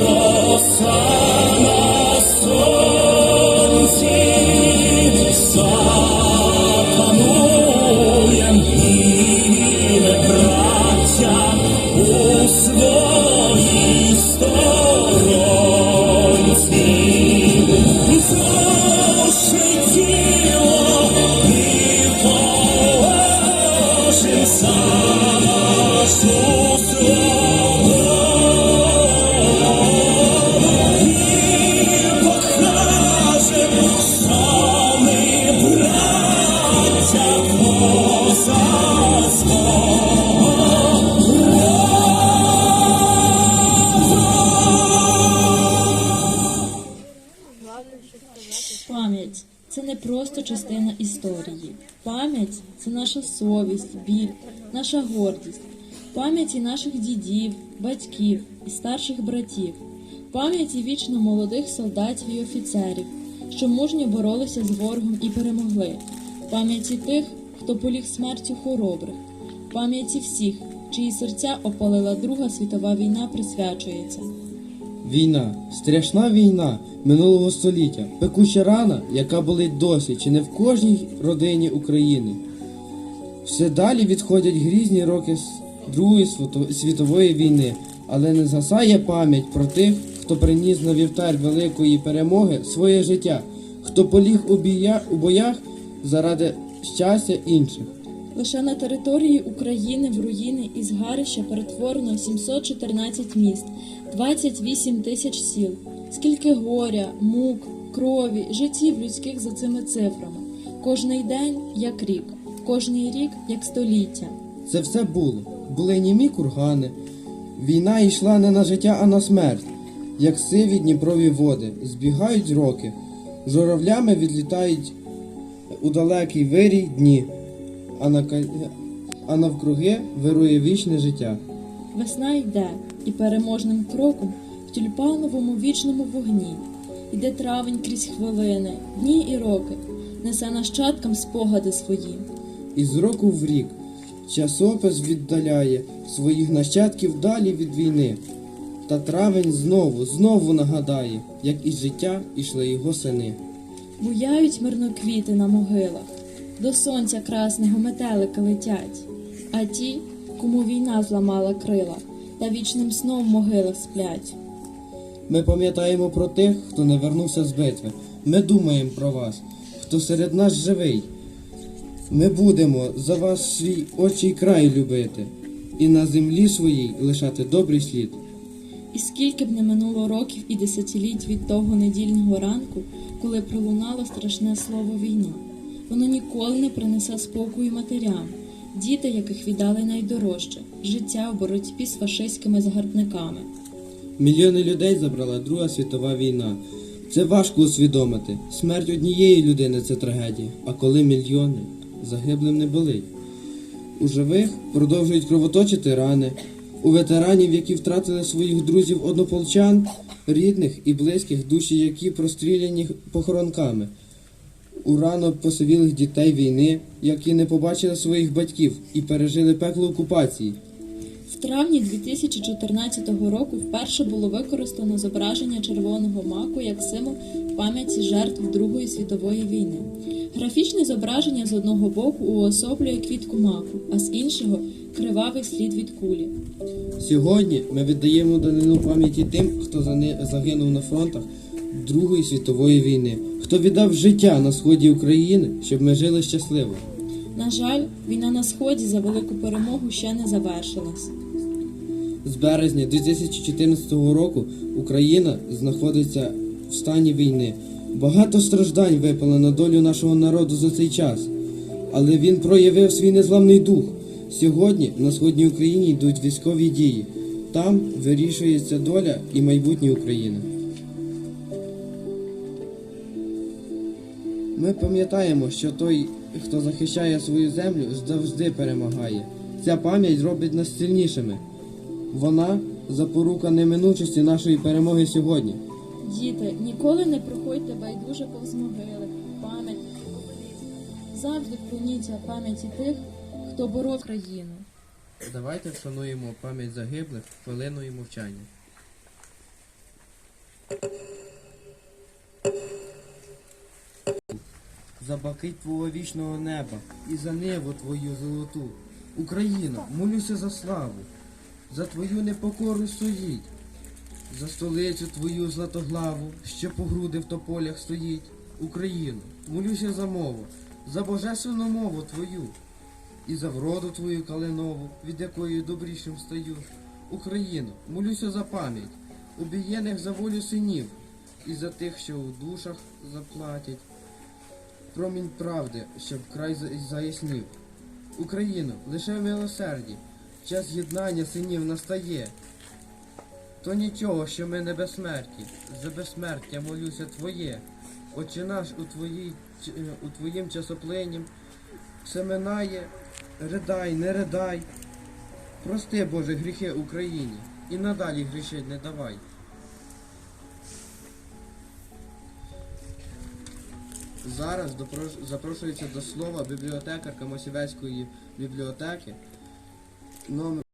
роса на сонці, запануєм і браття у своїй сторонці. Душе тіло і положим за нашу це не просто частина історії. Пам'ять це наша совість, біль, наша гордість, пам'яті наших дідів, батьків і старших братів, пам'яті вічно молодих солдатів і офіцерів, що мужньо боролися з ворогом і перемогли, пам'яті тих, хто поліг смертю хоробрих, пам'яті всіх, чиї серця опалила Друга світова війна, присвячується. Війна, страшна війна минулого століття, пекуча рана, яка болить досі, чи не в кожній родині України. Все далі відходять грізні роки Другої світової війни, але не згасає пам'ять про тих, хто приніс на вівтар великої перемоги своє життя, хто поліг у боях заради щастя інших. Лише на території України в руїни і згарища перетворено 714 міст, 28 тисяч сіл. Скільки горя, мук, крові, життів людських за цими цифрами. Кожний день як рік, кожний рік як століття. Це все було. Були німі кургани. Війна йшла не на життя, а на смерть. Як сиві дніпрові води, збігають роки, журавлями відлітають у далекий вирій дні, а, на, а навкруги вирує вічне життя. Весна йде, і переможним кроком в тюльпановому вічному вогні. Йде травень крізь хвилини, дні і роки, несе нащадкам спогади свої. І з року в рік часопис віддаляє своїх нащадків далі від війни. Та травень знову, знову нагадає, як із життя ішли його сини. Буяють мирно квіти на могилах, до сонця красного метелики летять, а ті, кому війна зламала крила, та вічним сном в могилах сплять. Ми пам'ятаємо про тих, хто не вернувся з битви. Ми думаємо про вас, хто серед нас живий. Ми будемо за вас свій очі й край любити, і на землі своїй лишати добрий слід. І скільки б не минуло років і десятиліть від того недільного ранку, коли пролунало страшне слово війна, воно ніколи не принесе спокою матерям, діти, яких віддали найдорожче життя в боротьбі з фашистськими загарбниками. Мільйони людей забрала Друга світова війна. Це важко усвідомити. Смерть однієї людини це трагедія, а коли мільйони загиблим не болить. У живих продовжують кровоточити рани. У ветеранів, які втратили своїх друзів однополчан, рідних і близьких, душі, які простріляні похоронками. У рано посивілих дітей війни, які не побачили своїх батьків і пережили пекло окупації. В травні 2014 року вперше було використано зображення червоного маку як символ пам'яті жертв Другої світової війни. Графічне зображення з одного боку уособлює квітку маку, а з іншого кривавий слід від кулі. Сьогодні ми віддаємо данину пам'яті тим, хто загинув на фронтах Другої світової війни, хто віддав життя на сході України, щоб ми жили щасливо. На жаль, війна на сході за велику перемогу ще не завершилась. З березня 2014 року Україна знаходиться в стані війни. Багато страждань випало на долю нашого народу за цей час, але він проявив свій незламний дух. Сьогодні на сходній Україні йдуть військові дії. Там вирішується доля і майбутнє України. Ми пам'ятаємо, що той, хто захищає свою землю, завжди перемагає. Ця пам'ять робить нас сильнішими. Вона запорука неминучості нашої перемоги сьогодні. Діти, ніколи не проходьте байдуже повз могили, пам'ять. Завжди вклоніться пам'яті тих, хто боров країну. Давайте вшануємо пам'ять загиблих хвилиною мовчання. За бакить твого вічного неба і за ниву твою золоту. Україна, молюся за славу, за твою непокору стоїть, за столицю твою златоглаву, що по груди в тополях стоїть. Україну, молюся за мову, за божественну мову твою, і за вроду твою калинову, від якої добрішим стаю. Україну, молюся за пам'ять, убієних за волю синів, і за тих, що у душах заплатять. Промінь правди, щоб край за- заяснів. Україну, лише в милосерді, час єднання синів настає. То нічого, що ми не безсмерті, за безсмертя молюся Твоє. Отче наш у, твоїй, е, у Твоїм часоплинім все минає, ридай, не ридай. Прости, Боже, гріхи Україні і надалі грішить не давай. Зараз запрошується до слова бібліотекарка Мосівецької бібліотеки номер